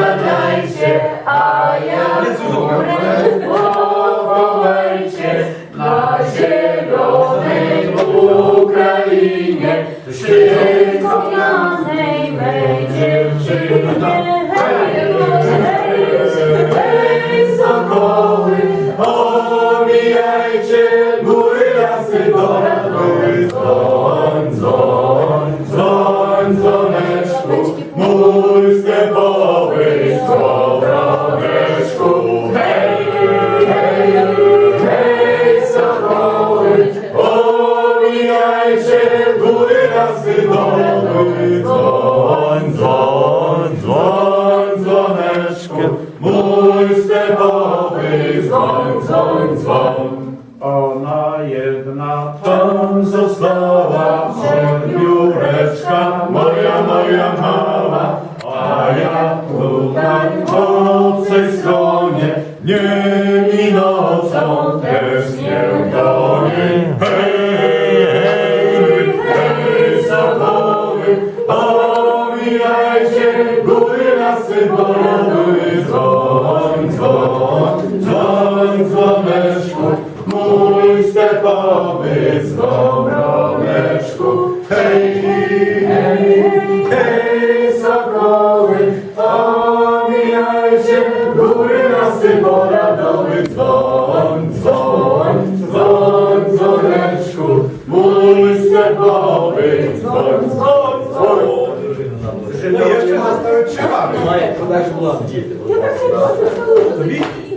gadajcie, a ja górę na zielonej Ukrainie, przykochanej mej dziewczynie. Hej, hej, hej, sokoły, Omijajcie góry, lasy, doły, dzwoń, dzwoń, dzwoń, dzwoneczku, Ona jedna Tam została biureczka, moja, moja mała, a ja tutaj w obcej stronie, dniem i nocą tęsknię do niej. Hej, hej, hej, sokoły, omijajcie góry, lasy, doły, dzwoń, dzwoń, mój stepowy dzwoneczku. Omijajcie góry, lasy, pola, doły, dzwoń, dzwoń, dzwoń, dzwoneczku, mój stepowy dzwoń, dzwoń, dzwoń. No jeszcze zostały trzy mamy. Moje, to tak było. Wiki.